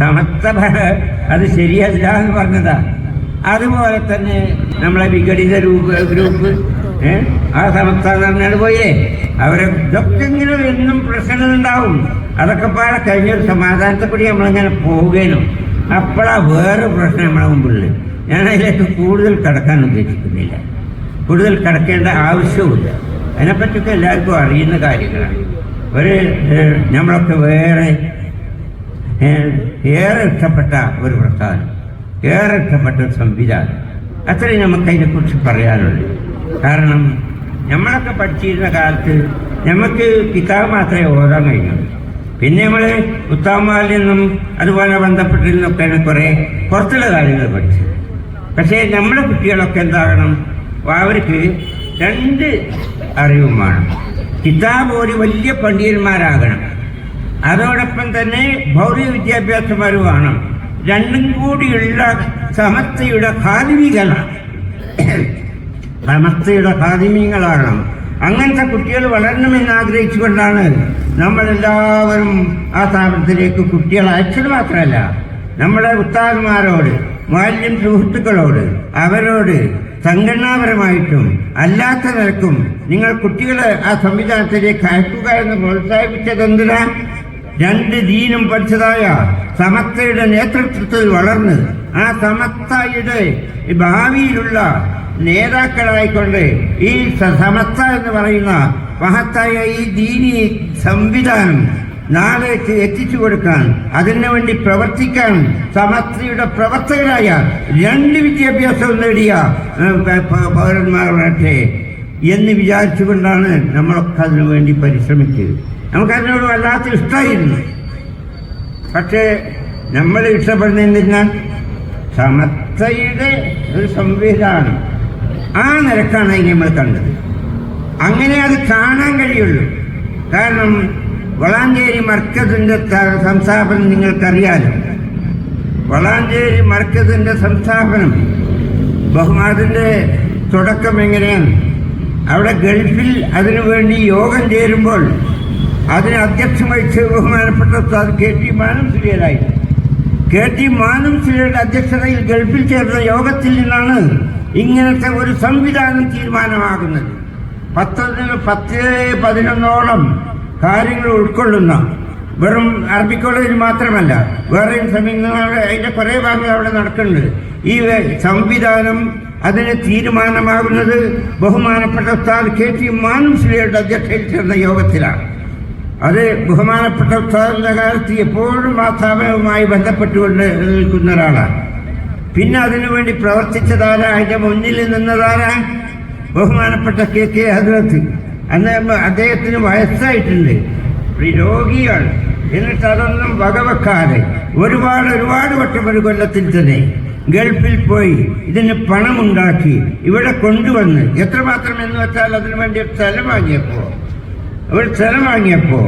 ഭ- അത് ശരിയല്ല എന്ന് പറഞ്ഞതാ. അതുപോലെ തന്നെ നമ്മളെ വിഘടിത രൂപ ഗ്രൂപ്പ് ആ സമസ്ത എന്ന് പറഞ്ഞാൽ പോയേ അവരെ ഇതൊക്കെ ഇങ്ങനെ എന്നും പ്രശ്നങ്ങളുണ്ടാവും അതൊക്കെ പാടെ കഴിഞ്ഞൊരു സമാധാനത്തെപ്പടി നമ്മളിങ്ങനെ പോവുകയും അപ്പോഴാ വേറെ പ്രശ്നം നമ്മളെ മുമ്പുള്ള ഞാൻ അതിലേക്ക് കൂടുതൽ കടക്കാൻ ഉദ്ദേശിക്കുന്നില്ല. കൂടുതൽ കടക്കേണ്ട ആവശ്യവുമില്ല. അതിനെപ്പറ്റിയൊക്കെ എല്ലാവർക്കും അറിയുന്ന കാര്യങ്ങളാണ്. ഒരു നമ്മളൊക്കെ വേറെ ഏറെ ഇഷ്ടപ്പെട്ട ഒരു പ്രസ്ഥാനം ഏറെ ഇഷ്ടപ്പെട്ട ഒരു സംവിധാനം. അത്രയും നമുക്ക് അതിനെക്കുറിച്ച് പറയാനുള്ളൂ കാരണം നമ്മളൊക്കെ പഠിച്ചിരുന്ന കാലത്ത് നമുക്ക് കിതാബ് മാത്രമേ ഓതാൻ കഴിഞ്ഞുള്ളൂ പിന്നെ നമ്മൾ ഉത്താമാലിൽ നിന്നും അതുപോലെ ബന്ധപ്പെട്ടിരുന്നൊക്കെയാണ് കുറേ പുറത്തുള്ള കാര്യങ്ങൾ പഠിച്ചത് പക്ഷേ നമ്മുടെ കുട്ടികളൊക്കെ എന്താകണം? അവർക്ക് രണ്ട് അറിവും വേണം. കിതാബ് ഒരു വലിയ പണ്ഡിതന്മാരാകണം. അതോടൊപ്പം തന്നെ ഭൗതിക വിദ്യാഭ്യാസം വരുവാണ് രണ്ടും കൂടിയുള്ള സമസ്തയുടെ ഖാദിമികളാണ് സമസ്തയുടെ ഖാദിമികളാണ് അങ്ങനത്തെ കുട്ടികൾ വളരണമെന്ന് ആഗ്രഹിച്ചുകൊണ്ടാണ് നമ്മളെല്ലാവരും ആ സ്ഥാപനത്തിലേക്ക് കുട്ടികളെ അയച്ചത് മാത്രമല്ല. നമ്മുടെ ഉസ്താദന്മാരോട് മാലിന്യം സുഹൃത്തുക്കളോട് അവരോട് സംഘടനാപരമായിട്ടും അല്ലാത്ത നിരക്കും നിങ്ങൾ കുട്ടികളെ ആ സംവിധാനത്തിലേക്ക് അയക്കുക എന്ന് പ്രോത്സാഹിപ്പിച്ചത് എന്തിനാ രണ്ട് ദീനും പഠിച്ചതായ സമസ്തയുടെ നേതൃത്വത്തിൽ വളർന്ന് ആ സമസ്തയുടെ ഭാവിയിലുള്ള നേതാക്കളായിക്കൊണ്ട് ഈ സമസ്ത എന്ന് പറയുന്ന മഹത്തായ ഈ ദീനി സംവിധാനം നാളേക്ക് എത്തിച്ചു കൊടുക്കാൻ അതിനു വേണ്ടി പ്രവർത്തിക്കാൻ സമസ്തയുടെ പ്രവർത്തകരായ രണ്ട് വിദ്യാഭ്യാസവും നേടിയ ഏഹ്, പ- പ- പൗരന്മാരുടെ എന്ന് വിചാരിച്ചുകൊണ്ടാണ് നമ്മളൊക്കെ അതിനു വേണ്ടി പരിശ്രമിച്ചത്. നമുക്കതിനോട് വല്ലാത്ത ഇഷ്ടമായിരുന്നു പക്ഷേ നമ്മൾ ഇഷ്ടപ്പെടുന്നതിനാൽ സമത്തയുടെ ഒരു സംവിധാനം. ആ നിരക്കാണ് അതിനെ നമ്മൾ കണ്ടത്. അങ്ങനെ അത് കാണാൻ കഴിയുള്ളൂ. കാരണം വളാഞ്ചേരി മർക്കസിന്റെ ത- സംസ്ഥാപനം നിങ്ങൾക്കറിയാലോ. വളാഞ്ചേരി മർക്കസിന്റെ സംസ്ഥാപനം ബഹുമാനത്തിന്റെ തുടക്കം എങ്ങനെയാണ്? അവിടെ ഗൾഫിൽ അതിനുവേണ്ടി യോഗം ചേരുമ്പോൾ അതിന് അധ്യക്ഷം വഹിച്ച് ബഹുമാനപ്പെട്ട ഉസ്താദ് കെ ടി മാനം സുരിയരായി കെ ടി മാനം സുരിയുടെ അധ്യക്ഷതയിൽ ഗൾഫിൽ ചേർന്ന യോഗത്തിൽ നിന്നാണ് ഇങ്ങനത്തെ ഒരു സംവിധാനം തീരുമാനമാകുന്നത്. പത്തൊന്നിന് പത്ത് പതിനൊന്നോളം കാര്യങ്ങൾ ഉൾക്കൊള്ളുന്ന വെറും അറബി കോളേജ് മാത്രമല്ല വേറെയും സമയങ്ങൾ അതിന്റെ കുറേ ഭാഗങ്ങൾ അവിടെ നടക്കുന്നുണ്ട്. ഈ സംവിധാനം അതിന് തീരുമാനമാകുന്നത് ബഹുമാനപ്പെട്ട ഉസ്താദ് കെ ടി മാനുശ്രീയുടെ അധ്യക്ഷയിൽ ചേർന്ന യോഗത്തിലാണ്. അത് ബഹുമാനപ്പെട്ട ഉസ്താദിന്റെ കാലത്ത് എപ്പോഴും ആ സ്ഥാപനവുമായി ബന്ധപ്പെട്ടുകൊണ്ട് നിൽക്കുന്ന ഒരാളാണ്. പിന്നെ അതിനുവേണ്ടി പ്രവർത്തിച്ചതാരാ അതിന്റെ മുന്നിൽ നിന്നതാരാ ബഹുമാനപ്പെട്ട കെ കെ ഹദ്രത്ത് അന്ന് അദ്ദേഹത്തിന് വയസ്സായിട്ടുണ്ട്. രോഗിയാണ്. എന്നിട്ട് അതൊന്നും വകവെക്കാതെ ഒരുപാട് ഒരുപാട് വട്ടം ഒരു കൊല്ലത്തിൽ തന്നെ ഗൾഫിൽ പോയി ഇതിന് പണമുണ്ടാക്കി ഇവിടെ കൊണ്ടുവന്ന് എത്രമാത്രം എന്ന് വെച്ചാൽ അതിനു വേണ്ടി ഒരു സ്ഥലം വാങ്ങിയപ്പോ ഒരു സ്ഥലം വാങ്ങിയപ്പോ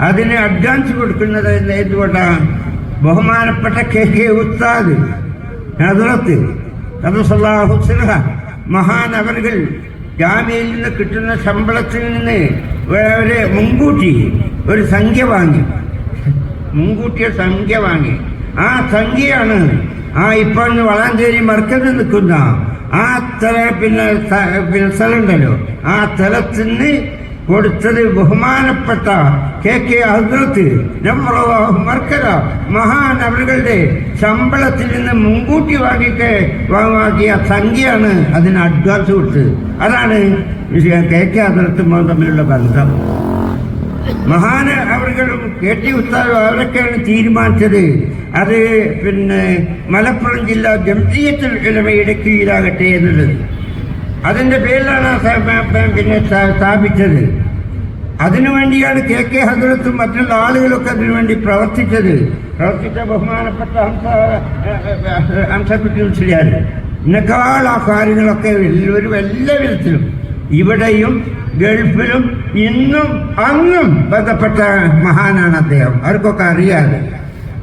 അതിന് അഡ്വാൻസ് കൊടുക്കുന്നത് എന്തുകൊണ്ടാണ്? ബഹുമാനപ്പെട്ട കെ കെ ഉസ്താദ് നദുറത്ത് ഹുസ്ന മഹാനവറുകൾ ജാമ്യയിൽ നിന്ന് കിട്ടുന്ന ശമ്പളത്തിൽ നിന്ന് ഒരു മുൻകൂട്ടി ഒരു സംഖ്യ വാങ്ങി. മുൻകൂട്ടിയ സംഖ്യ വാങ്ങി. ആ സംഖ്യയാണ് ആ ഇപ്പൊ വളാഞ്ചേരി മർക്കസിൽ നിൽക്കുന്ന ആ തല പിന്നെ പിന്നെ സ്ഥലമുണ്ടല്ലോ. ആ തലത്തിന് കൊടുത്തത് ബഹുമാനപ്പെട്ട കെ കെ ഹസ്രത്ത്. മർക്കര. മഹാൻ അവരുടെ ശമ്പളത്തിൽ നിന്ന് മുൻകൂട്ടി വാങ്ങിക്ക് വാങ്ങിയ സംഖ്യയാണ് അതിന് അഡ്വാൻസ് കൊടുത്തത് അതാണ് കെ കെ ഹസ്രത്ത് തമ്മിലുള്ള ബന്ധം. മഹാന് അവരും കെ ടി അവരൊക്കെയാണ് തീരുമാനിച്ചത്. അത് പിന്നെ മലപ്പുറം ജില്ലാ ജംഇയ്യത്തുൽ ഉലമയുടെ കീഴിലാകട്ടെ എന്നുള്ളത്. അതിന്റെ പേരിലാണ് പിന്നെ സ്ഥാപിച്ചത്. സ്ഥാപിച്ചത് അതിനുവേണ്ടിയാണ് കെ കെ ഹസരത്തും മറ്റുള്ള ആളുകളൊക്കെ അതിനുവേണ്ടി പ്രവർത്തിച്ചത്. പ്രവർത്തിച്ച ബഹുമാനപ്പെട്ട ഹംസ ഹംസക്കുട്ടി മുസ്ലിയാർ ഇന്നേക്കാൾ ആ കാര്യങ്ങളൊക്കെ എല്ലാവരും എല്ലാ വിധത്തിലും ഇവിടെയും ഗൾഫിലും ഇന്നും അന്നും ബന്ധപ്പെട്ട മഹാനാണ് അദ്ദേഹം. അവർക്കൊക്കെ അറിയാതെ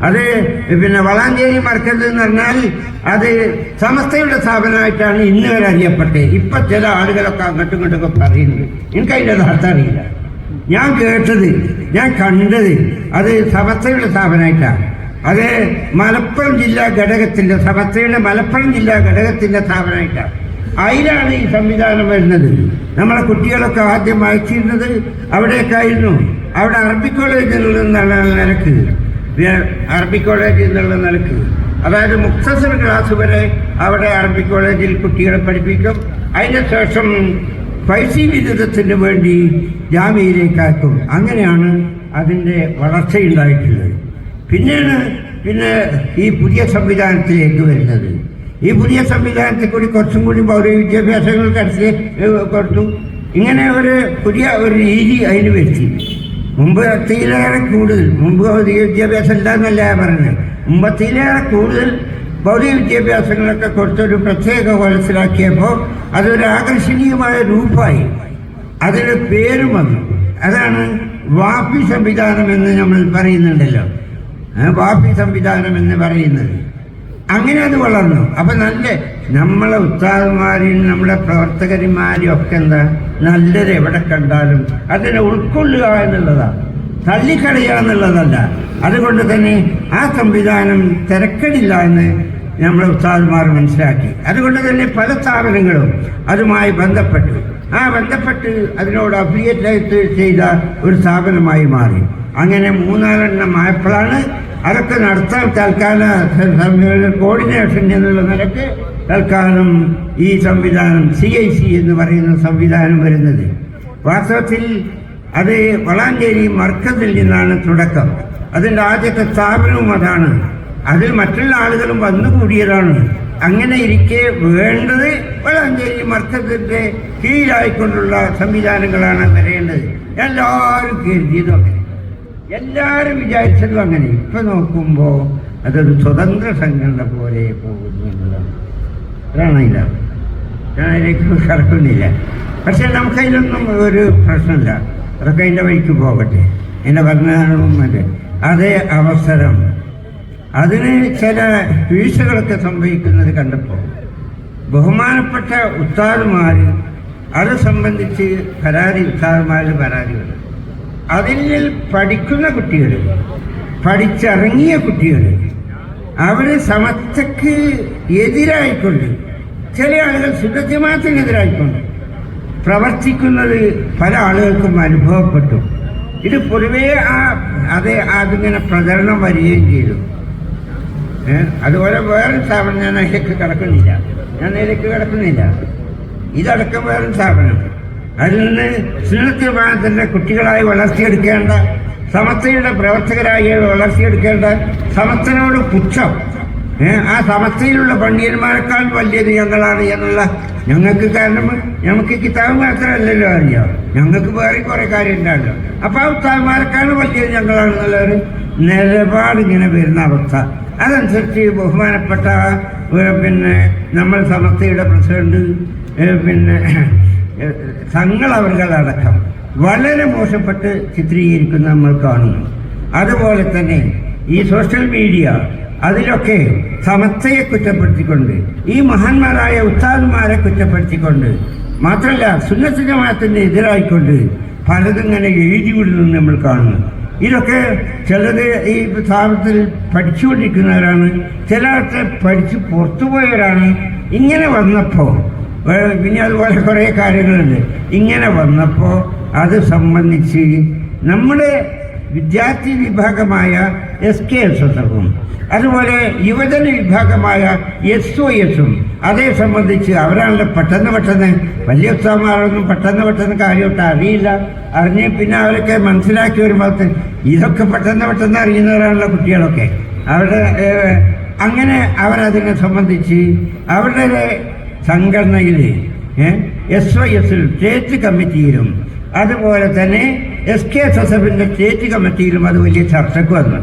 അത് പിന്നെ വളാഞ്ചേരി മർക്കസ് എന്ന് പറഞ്ഞാൽ അത് സമസ്തയുടെ സ്ഥാപനമായിട്ടാണ് ഇന്ന് വരെ അറിയപ്പെട്ടത്. ഇപ്പൊ ചില ആളുകളൊക്കെ അങ്ങോട്ടും ഇങ്ങോട്ടൊക്കെ പറയുന്നത്. എനിക്ക് അതിന്റെ യഥാർത്ഥം അറിയില്ല. ഞാൻ കേട്ടത് ഞാൻ കണ്ടത് അത് സമസ്തയുടെ സ്ഥാപനമായിട്ടാണ്. അത് മലപ്പുറം ജില്ലാ ഘടകത്തിന്റെ സമസ്തയുടെ മലപ്പുറം ജില്ലാ ഘടകത്തിന്റെ സ്ഥാപനമായിട്ടാണ്. അതിലാണ് ഈ സംവിധാനം വരുന്നത്. നമ്മളെ കുട്ടികളൊക്കെ ആദ്യം വായിച്ചിരുന്നത് അവിടേക്കായിരുന്നു അവിടെ അറബിക് കോളേജിൽ നിന്നുള്ള നിലയ്ക്ക്. വേ- അറബി കോളേജിൽ നിന്നുള്ള നിലയ്ക്ക്. അതായത് മുക്തസർ ക്ലാസ് വരെ അവിടെ അറബി കോളേജിൽ കുട്ടികളെ പഠിപ്പിക്കും. അതിനുശേഷം ഫൈസി വിരുദ്ധത്തിന് വേണ്ടി ജാമ്യയിലേക്കാക്കും. അങ്ങനെയാണ് അതിന്റെ വളർച്ചയുണ്ടായിട്ടുള്ളത്. പിന്നെയാണ് പിന്നെ ഈ പുതിയ സംവിധാനത്തിലേക്ക് വരുന്നത്. ഈ പുതിയ സംവിധാനത്തിൽ കൂടി കുറച്ചും കൂടി പൗര വിദ്യാഭ്യാസങ്ങൾ കടത്തി കൊടുത്തു. ഇങ്ങനെ ഒരു പുതിയ ഒരു രീതി അതിന് വരുത്തി. മുമ്പ് അത്തിയിലേറെ കൂടുതൽ മുമ്പ് ഭൗതിക വിദ്യാഭ്യാസം ഇല്ലാന്നല്ല ഞാൻ പറഞ്ഞത് മുമ്പത്തിയിലേറെ കൂടുതൽ ഭൗതിക വിദ്യാഭ്യാസങ്ങളൊക്കെ കൊടുത്തൊരു പ്രത്യേക മനസ്സിലാക്കിയപ്പോൾ അതൊരു ആകർഷണീയമായ രൂപമായി. അതിന് പേരും വന്നു. അതാണ് വാപ്പി സംവിധാനം എന്ന് നമ്മൾ പറയുന്നുണ്ടല്ലോ. വാപ്പി സംവിധാനം എന്ന് പറയുന്നത്. അങ്ങനെ അത് വളർന്നു. അപ്പൊ നല്ല നമ്മളെ ഉസ്താദന്മാരെയും നമ്മുടെ പ്രവർത്തകന്മാരെയും ഒക്കെ എന്താ? നല്ലത് എവിടെ കണ്ടാലും അതിനെ ഉൾക്കൊള്ളുക എന്നുള്ളതാണ് തള്ളിക്കളയുക എന്നുള്ളതല്ല. അതുകൊണ്ട് തന്നെ ആ സംവിധാനം തിരക്കടില്ല എന്ന് നമ്മുടെ ഉസ്താദ്മാർ മനസ്സിലാക്കി. അതുകൊണ്ട് തന്നെ പല സ്ഥാപനങ്ങളും അതുമായി ബന്ധപ്പെട്ടു. ആ ബന്ധപ്പെട്ട് അതിനോട് അഫിലിയേറ്റ് ചെയ്ത ഒരു സ്ഥാപനമായി മാറി. അങ്ങനെ മൂന്നാലെണ്ണം ആയപ്പോഴാണ് അതൊക്കെ നടത്താൻ തൽക്കാല കോർഡിനേഷൻ എന്നുള്ള നിലയ്ക്ക് തൽക്കാലം ഈ സംവിധാനം സി ഐ സി എന്ന് പറയുന്ന സംവിധാനം വരുന്നത്. വാസ്തവത്തിൽ അത് വളാഞ്ചേരി മർക്കത്തിൽ നിന്നാണ് തുടക്കം. അതിന്റെ ആദ്യത്തെ സ്ഥാപനവും അതാണ്. അതിൽ മറ്റുള്ള ആളുകളും വന്നുകൂടിയതാണ് അങ്ങനെ ഇരിക്കെ വേണ്ടത് വളാഞ്ചേരി മർക്കത്തിന്റെ കീഴിലായിക്കൊണ്ടുള്ള സംവിധാനങ്ങളാണ് വരേണ്ടത് എല്ലാവരും കരുതിയതും അങ്ങനെ. എല്ലാവരും വിചാരിച്ചതും അങ്ങനെ. ഇപ്പൊ നോക്കുമ്പോ അതൊരു സ്വതന്ത്ര സംഘടന പോലെ പോകുന്നു എന്നുള്ളതാണ്. അതാണ് അതിലേക്ക് കറക്കുന്നില്ല പക്ഷെ നമുക്കതിലൊന്നും ഒരു പ്രശ്നമില്ല. അതൊക്കെ അതിന്റെ വഴിക്ക് പോകട്ടെ. എന്നെ മറ്റേ. അതേ അവസരം. അതിന് ചില വീഴ്ചകളൊക്കെ സംഭവിക്കുന്നത് കണ്ടപ്പോൾ ബഹുമാനപ്പെട്ട ഉത്താറുമാർ അത് സംബന്ധിച്ച് പരാതി ഉസ്താദുമാരിൽ പരാതി വന്നു. അതിൽ പഠിക്കുന്ന കുട്ടികൾ പഠിച്ചിറങ്ങിയ കുട്ടികൾ അവരെ സമത്തക്ക് എതിരായിക്കൊണ്ട് ചില ആളുകൾ ശുദ്ധജമാത്തിനെതിരായിക്കൊണ്ട് പ്രവർത്തിക്കുന്നത് പല ആളുകൾക്കും അനുഭവപ്പെട്ടു. ഇത് പൊതുവേ ആ അത് അതിങ്ങനെ പ്രചരണം വരികയും ചെയ്തു? അതുപോലെ വേറെ സ്ഥാപനം ഞാൻ അതിലേക്ക് കിടക്കുന്നില്ല. ഞാൻ അതിലേക്ക് കിടക്കുന്നില്ല. ഇതടക്കം വേറെ സ്ഥാപനം സുന്നത്ത് വിഭാഗത്തിന്റെ കുട്ടികളായി വളർത്തിയെടുക്കേണ്ട സമസ്തയുടെ പ്രവർത്തകരായി വളർത്തിയെടുക്കേണ്ട സമസ്തനോട് പുച്ഛം. ആ സമസ്തയിലുള്ള പണ്ഡിതന്മാരെക്കാൾ വലിയത് ഞങ്ങളാണ് എന്നുള്ള ഞങ്ങൾക്ക് കാരണം ഞങ്ങൾക്ക് കിതാബ് മാത്രമല്ലല്ലോ അറിയാം. ഞങ്ങൾക്ക് വേറെ കുറെ കാര്യം ഉണ്ടല്ലോ അപ്പൊ ആ ഉസ്താദ്മാരെക്കാൾ വലിയത് ഞങ്ങളാണെന്നുള്ള ഒരു നിലപാട് ഇങ്ങനെ വരുന്ന അവസ്ഥ. അതനുസരിച്ച് ബഹുമാനപ്പെട്ട പിന്നെ നമ്മൾ സമസ്തയുടെ പ്രസിഡന്റ് പിന്നെ ഏ, തങ്ങളവർകളടക്കം വളരെ മോശപ്പെട്ട് ചിത്രീകരിക്കുന്ന നമ്മൾ കാണുന്നു. അതുപോലെ തന്നെ ഈ സോഷ്യൽ മീഡിയ അതിലൊക്കെ സമത്തയെ കുറ്റപ്പെടുത്തിക്കൊണ്ട് ഈ മഹാന്മാരായ ഉസ്താദുമാരെ കുറ്റപ്പെടുത്തിക്കൊണ്ട് മാത്രമല്ല സുന്നത്ത് എതിരായിക്കൊണ്ട് പലതും ഇങ്ങനെ എഴുതി വിടുന്നു നമ്മൾ കാണുന്നു. ഇതൊക്കെ ചിലത് ഈ സ്ഥാപനത്തിൽ പഠിച്ചുകൊണ്ടിരിക്കുന്നവരാണ് ചിലർക്ക് പഠിച്ച് പുറത്തുപോയവരാണ്. ഇങ്ങനെ വന്നപ്പോൾ പിന്നെ അതുപോലെ കുറേ കാര്യങ്ങളുണ്ട്. ഇങ്ങനെ വന്നപ്പോൾ അത് സംബന്ധിച്ച് നമ്മുടെ വിദ്യാർത്ഥി വിഭാഗമായ എസ് കെ എസ് എസും അതുപോലെ യുവജന വിഭാഗമായ എസ് ഒ എസും അതേ സംബന്ധിച്ച് അവരാണല്ലോ പെട്ടെന്ന് പെട്ടെന്ന് വലിയ ഉത്സവമാരൊന്നും പെട്ടെന്ന് പെട്ടെന്ന് കാര്യമൊട്ട് അറിയില്ല. അറിഞ്ഞ് പിന്നെ അവരൊക്കെ മനസ്സിലാക്കി വരുമ്പോൾ ഇതൊക്കെ പെട്ടെന്ന് പെട്ടെന്ന് അറിയുന്നവരാണല്ലോ കുട്ടികളൊക്കെ. അവരുടെ അങ്ങനെ അവരതിനെ സംബന്ധിച്ച് അവരുടെ സംഘടനയിൽ എസ് ഒ എസിൽ സ്റ്റേറ്റ് കമ്മിറ്റിയിലും അതുപോലെ തന്നെ എസ് കെ എസ് എസ് എഫിന്റെ സ്റ്റേറ്റ് കമ്മിറ്റിയിലും അത് വലിയ ചർച്ചയ്ക്ക് വന്നു.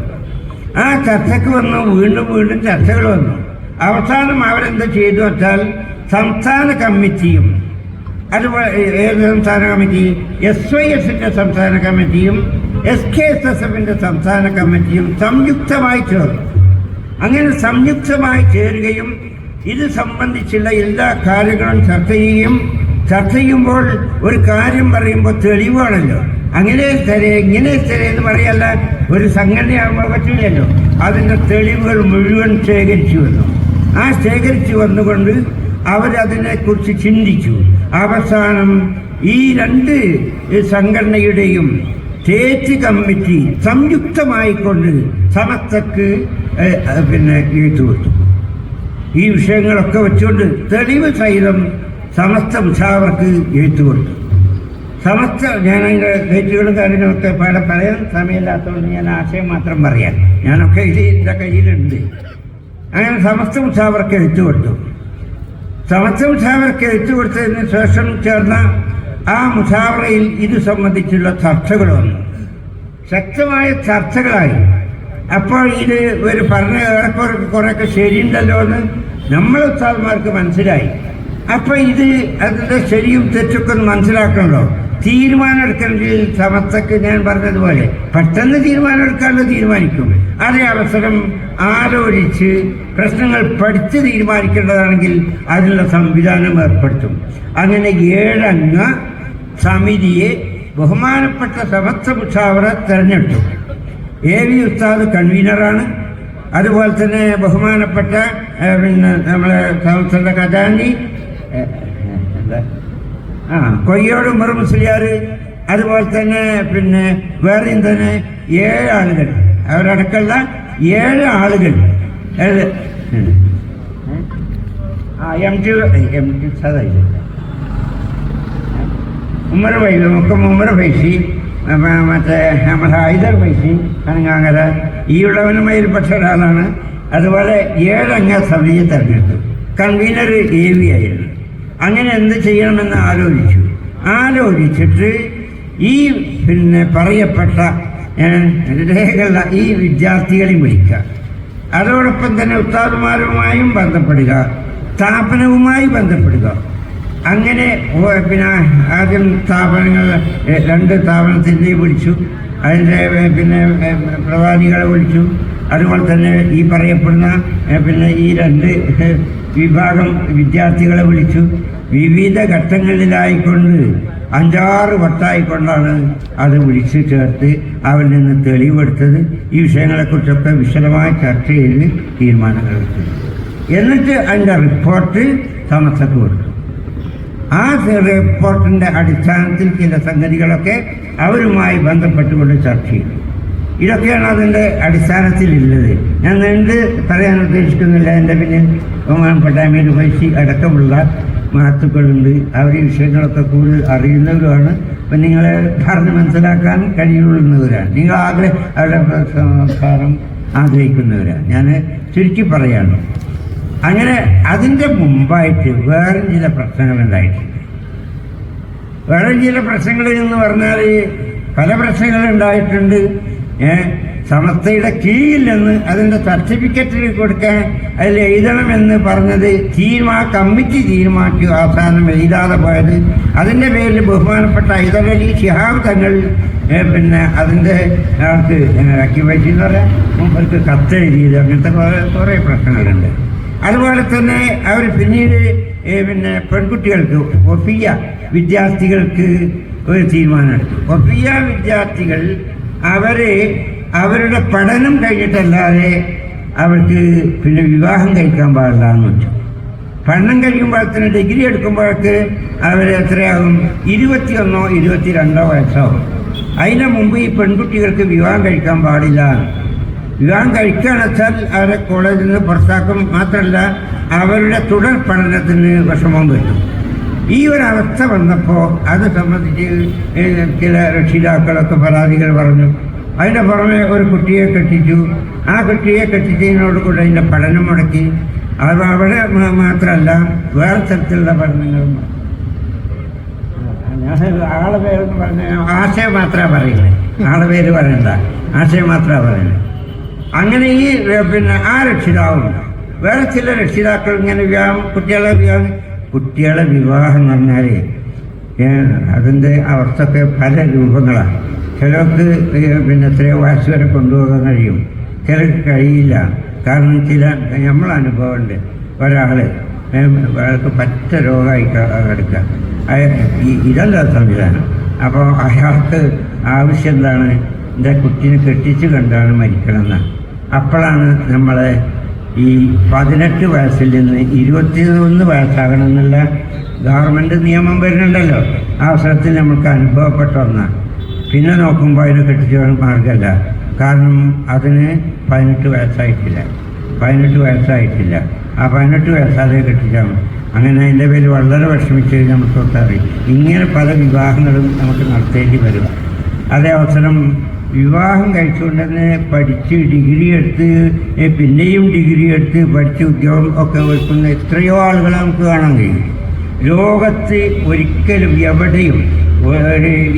ആ ചർച്ചയ്ക്ക് വന്നു വീണ്ടും വീണ്ടും ചർച്ചകൾ വന്നു. അവസാനം അവരെന്ത് ചെയ്തു വെച്ചാൽ സംസ്ഥാന കമ്മിറ്റിയും അതുപോലെ ഏത് സംസ്ഥാന കമ്മിറ്റി? എസ് വൈ എസിന്റെ സംസ്ഥാന കമ്മിറ്റിയും എസ് കെ എസ് എസ് എഫിന്റെ സംസ്ഥാന കമ്മിറ്റിയും സംയുക്തമായി ചേർന്നു. അങ്ങനെ സംയുക്തമായി ചേരുകയും ഇത് സംബന്ധിച്ചുള്ള എല്ലാ കാര്യങ്ങളും ചർച്ച ചെയ്യും. ചർച്ച ചെയ്യുമ്പോൾ ഒരു കാര്യം പറയുമ്പോൾ തെളിവാണല്ലോ. അങ്ങനെ തരേ ഇങ്ങനെ തരേ എന്ന് പറയല്ല ഒരു സംഘടനയാകുമ്പോൾ പറ്റില്ലല്ലോ. അതിന്റെ തെളിവുകൾ മുഴുവൻ ശേഖരിച്ചു വന്നു. ആ ശേഖരിച്ചു വന്നുകൊണ്ട് അവരതിനെക്കുറിച്ച് ചിന്തിച്ചു. അവസാനം ഈ രണ്ട് സംഘടനയുടെയും സ്റ്റേറ്റ് കമ്മിറ്റി സംയുക്തമായിക്കൊണ്ട് ഏഹ്, പിന്നെ കൊടുത്തു. ഈ വിഷയങ്ങളൊക്കെ വെച്ചുകൊണ്ട് തെളിവ് സഹിതം സമസ്ത മുഷാവർക്ക് എഴുത്തു കൊടുത്തു. സമസ്ത ഞാൻ അതിന്റെ ഡേറ്റുകളും കാര്യങ്ങളൊക്കെ പാടെ പറയാൻ സമയമില്ലാത്തതുകൊണ്ട് ഞാൻ ആശയം മാത്രം പറയാം. ഞാനൊക്കെ ഇത് എന്റെ കയ്യിലുണ്ട്. അങ്ങനെ സമസ്ത മുഷാവർക്ക് എഴുത്തു കൊടുത്തു. സമസ്ത മുഷാവർക്ക് എഴുത്തു കൊടുത്തതിന് ശേഷം ചേർന്ന ആ മുഷാവറയിൽ ഇത് സംബന്ധിച്ചുള്ള ചർച്ചകൾ വന്നു. ശക്തമായ ചർച്ചകളായി. അപ്പോൾ ഇത് ഒരു പറഞ്ഞ ഏറെക്കുറെ കുറേയൊക്കെ ശരിയുണ്ടല്ലോ എന്ന് നമ്മൾ ഉസ്താദ്മാർക്ക് മനസ്സിലായി. അപ്പോൾ ഇത് അതിന്റെ ശരിയും തെറ്റൊക്കെ ഒന്ന് മനസ്സിലാക്കണല്ലോ. തീരുമാനം എടുക്കണമെങ്കിൽ സമത്തൊക്കെ ഞാൻ പറഞ്ഞതുപോലെ പെട്ടെന്ന് തീരുമാനം എടുക്കാനുള്ള തീരുമാനിക്കും. അതേ അവസരം ആലോചിച്ച് പ്രശ്നങ്ങൾ പഠിച്ച് തീരുമാനിക്കേണ്ടതാണെങ്കിൽ അതിനുള്ള സംവിധാനം ഏർപ്പെടുത്തും. അങ്ങനെ ഏഴംഗ സമിതിയെ ബഹുമാനപ്പെട്ട സമത്വ മുഷാവറ തെരഞ്ഞെടുത്തു. എ വി ഉസ്താദ് കൺവീനറാണ്. അതുപോലെ തന്നെ ബഹുമാനപ്പെട്ട പിന്നെ നമ്മളെ കൗൺസിലിന്റെ ഖജാനി? ആ കൊയ്യോട് ഉമർ മുസ്ലിയാർ അതുപോലെ തന്നെ പിന്നെ വേറെയും തന്നെ ഏഴ് ആളുകൾ. അവരടക്കമുള്ള ഏഴ് ആളുകൾ. ആ എം ടി എം ടി സദായി ഉമ്മർ വൈ ഉമ്മർ പൈസി മറ്റേ നമ്മുടെ ഹൈദർ ഫൈസി കനങ്ങാങ്ങര ഈ ഉള്ളവനുമായിൽപ്പെട്ട ഒരാളാണ് അതുപോലെ ഏഴംഗ സമിതി തെരഞ്ഞെടുത്തു. കൺവീനർ എ വി ആയിരുന്നു. അങ്ങനെ എന്ത് ചെയ്യണമെന്ന് ആലോചിച്ചു. ആലോചിച്ചിട്ട് ഈ പിന്നെ പറയപ്പെട്ട രേഖകളുടെ ഈ വിദ്യാർത്ഥികളെ വിളിക്കുക. അതോടൊപ്പം തന്നെ ഉസ്താദുമാരുമായും ബന്ധപ്പെടുക. സ്ഥാപനവുമായി ബന്ധപ്പെടുക. അങ്ങനെ പിന്നെ ആദ്യം സ്ഥാപനങ്ങൾ രണ്ട് സ്ഥാപനത്തിന്റെ വിളിച്ചു. അതിന്റെ പിന്നെ പ്രവാദികളെ വിളിച്ചു അതുപോലെ തന്നെ ഈ പറയപ്പെടുന്ന പിന്നെ ഈ രണ്ട് വിഭാഗം വിദ്യാർത്ഥികളെ വിളിച്ചു വിവിധ ഘട്ടങ്ങളിലായിക്കൊണ്ട് അഞ്ചാറ് വട്ടായിക്കൊണ്ടാണ് അത് വിളിച്ചു ചേർത്ത് അവരിൽ നിന്ന് തെളിവെടുത്തത്. ഈ വിഷയങ്ങളെക്കുറിച്ചൊക്കെ വിശദമായി ചർച്ച ചെയ്ത് തീരുമാനങ്ങൾ എടുത്തത് എന്നിട്ട് അതിന്റെ റിപ്പോർട്ട് സമസ്തക്ക് കൊടുത്തു. ആ റിപ്പോർട്ടിന്റെ അടിസ്ഥാനത്തിൽ ചില സംഗതികളൊക്കെ അവരുമായി ബന്ധപ്പെട്ടുകൊണ്ട് ചർച്ച ചെയ്തു. ഇതൊക്കെയാണ് അതിന്റെ അടിസ്ഥാനത്തിലുള്ളത്. ഞാൻ നീണ്ട് പറയാൻ ഉദ്ദേശിക്കുന്നില്ല. എന്റെ പിന്നിൽ ബഹുമാനപ്പെട്ട അമീർ ഫൈസി അടക്കമുള്ള മഹത്തുക്കളുണ്ട്. അവർ ഈ വിഷയങ്ങളൊക്കെ കൂടുതൽ അറിയുന്നവരുമാണ്. അപ്പം നിങ്ങളെ പറഞ്ഞ് മനസ്സിലാക്കാൻ കഴിയുന്നവരാണ് നിങ്ങൾ ആഗ്രഹ അവരുടെ സംസ്കാരം ആഗ്രഹിക്കുന്നവരാണ്. ഞാൻ ചുരുക്കി പറയാണ്. അങ്ങനെ അതിന്റെ മുമ്പായിട്ട് വേറെ ചില പ്രശ്നങ്ങൾ ഉണ്ടായിട്ടുണ്ട്. വേറെ ചില പ്രശ്നങ്ങൾ എന്ന് പറഞ്ഞാൽ പല പ്രശ്നങ്ങൾ ഉണ്ടായിട്ടുണ്ട്. സമസ്തയുടെ കീഴില്ലെന്ന് അതിന്റെ സർട്ടിഫിക്കറ്റിൽ കൊടുക്കാൻ അതിൽ എഴുതണമെന്ന് പറഞ്ഞത് തീരുമാ കമ്മിറ്റി തീരുമാനിച്ചു. അവസാനം എഴുതാതെ പോയത്. അതിന്റെ പേരിൽ ബഹുമാനപ്പെട്ട ഹൈദരലി ഷിഹാബ് തങ്ങൾ പിന്നെ അതിന്റെ ആൾക്ക് അക്യുവൈറ്റി എന്ന് പറയാം. മൂപ്പർക്ക് കത്തെഴുതിയത് അങ്ങനത്തെ കുറേ കുറേ പ്രശ്നങ്ങളുണ്ട്. അതുപോലെ തന്നെ അവർ പിന്നീട് പിന്നെ പെൺകുട്ടികൾക്ക് ഒഫിയ വിദ്യാർത്ഥികൾക്ക് ഒരു തീരുമാനമെടുത്തു. ഒഫിയ വിദ്യാർത്ഥികൾ അവർ അവരുടെ പഠനം കഴിഞ്ഞിട്ടല്ലാതെ അവർക്ക് പിന്നെ വിവാഹം കഴിക്കാൻ പാടില്ല എന്ന് വെച്ചു. പഠനം കഴിയുമ്പോഴത്തിന് ഡിഗ്രി എടുക്കുമ്പോഴേക്ക് അവർ എത്രയാകും? ഇരുപത്തിയൊന്നോ ഇരുപത്തിരണ്ടോ വയസ്സാവും. അതിനു മുമ്പ് ഈ പെൺകുട്ടികൾക്ക് വിവാഹം കഴിക്കാൻ പാടില്ല വിവാഹം കഴിക്കുകയാണെന്ന് വെച്ചാൽ അവരെ കോളേജിൽ നിന്ന് പുറത്താക്കും. മാത്രമല്ല അവരുടെ തുടർ പഠനത്തിന് വിഷമം പറ്റും ഈ ഒരു അവസ്ഥ വന്നപ്പോൾ അത് സംബന്ധിച്ച് ചില രക്ഷിതാക്കളൊക്കെ പരാതികൾ പറഞ്ഞു. അതിന്റെ പുറമെ ഒരു കുട്ടിയെ കെട്ടിച്ചു. ആ കുട്ടിയെ കെട്ടിച്ചതിനോട് കൂടെ അതിന്റെ പഠനം മുടക്കി. അത് അവിടെ മാത്രമല്ല വേറെ തരത്തിലുള്ള പഠനങ്ങളും. ആളെ പറഞ്ഞ ആശയം മാത്രമേ പറയുന്നത് ആളെ പേര് പറയണ്ട. ആശയം മാത്രമേ പറയുന്നത് അങ്ങനെ ഈ പിന്നെ ആ രക്ഷിതാവും വേറെ ചില രക്ഷിതാക്കൾ ഇങ്ങനെ വിവാഹം കുട്ടികളെ വിവാഹം കുട്ടികളെ വിവാഹം എന്ന് പറഞ്ഞാൽ അതിന്റെ അവസ്ഥയൊക്കെ പല രൂപങ്ങളാണ്. ചിലർക്ക് പിന്നെ എത്രയോ വയസ്സ് വരെ കൊണ്ടുപോകാൻ കഴിയും. ചിലർക്ക് കഴിയില്ല. കാരണം ചില നമ്മൾ അനുഭവമുണ്ട്. ഒരാൾ അയാൾക്ക് പറ്റ രോഗമായി എടുക്കുക ഇതല്ല സംവിധാനം. അപ്പോൾ അയാൾക്ക് ആവശ്യം എന്താണ്? എന്റെ കുട്ടീനെ കെട്ടിച്ച് കണ്ടാണ് മരിക്കണമെന്നാണ്. അപ്പോഴാണ് നമ്മളെ ഈ പതിനെട്ട് വയസ്സിൽ നിന്ന് ഇരുപത്തിയൊന്ന് വയസ്സാകണം എന്നുള്ള ഗവൺമെന്റ് നിയമം വരുന്നുണ്ടല്ലോ. ആ അവസരത്തിൽ നമ്മൾക്ക് അനുഭവപ്പെട്ട ഒന്നാണ് പിന്നെ നോക്കുമ്പോൾ അതിനെ കെട്ടിച്ച മാർഗമല്ല. കാരണം അതിന് പതിനെട്ട് വയസ്സായിട്ടില്ല. പതിനെട്ട് വയസ്സായിട്ടില്ല. ആ പതിനെട്ട് വയസ്സാതെ കെട്ടിച്ചാൽ അങ്ങനെ അതിന്റെ പേര് വളരെ വിഷമിച്ച് നമുക്ക് തൊട്ടറിയും. ഇങ്ങനെ പല വിവാഹങ്ങളും നമുക്ക് നടത്തേണ്ടി വരും. അതേ അവസരം വിവാഹം കഴിച്ചുകൊണ്ട് തന്നെ പഠിച്ച് ഡിഗ്രി എടുത്ത് പിന്നെയും ഡിഗ്രി എടുത്ത് പഠിച്ച് ഉദ്യോഗം ഒക്കെ വെക്കുന്ന എത്രയോ ആളുകളെ നമുക്ക് കാണാൻ കഴിയും. ലോകത്ത് ഒരിക്കലും എവിടെയും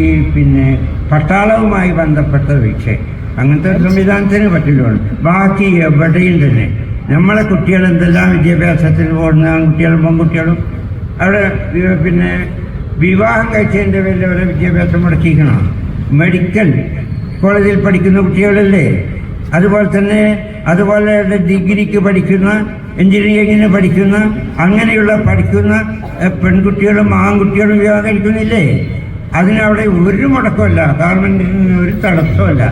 ഈ പിന്നെ പട്ടാളവുമായി ബന്ധപ്പെട്ട വിഷയം. അങ്ങനത്തെ ഒരു സംവിധാനത്തിന് പറ്റില്ല ബാക്കി എവിടെയും തന്നെ. നമ്മളെ കുട്ടികൾ എന്തെല്ലാം വിദ്യാഭ്യാസത്തിന് പോകുന്ന ആൺകുട്ടികളും പെൺകുട്ടികളും അവിടെ പിന്നെ വിവാഹം കഴിച്ചതിന്റെ പേരിൽ അവരെ വിദ്യാഭ്യാസം മുടക്കിക്കണം മെഡിക്കൽ കോളേജിൽ പഠിക്കുന്ന കുട്ടികളല്ലേ? അതുപോലെ തന്നെ അതുപോലെ ഡിഗ്രിക്ക് പഠിക്കുന്ന എഞ്ചിനീയറിങ്ങിന് പഠിക്കുന്ന അങ്ങനെയുള്ള പഠിക്കുന്ന പെൺകുട്ടികളും ആൺകുട്ടികളും വിവാഹം കഴിക്കുന്നില്ലേ അതിനവിടെ ഒരു മുടക്കമല്ല ഗവൺമെന്റിന് ഒരു തടസ്സമല്ല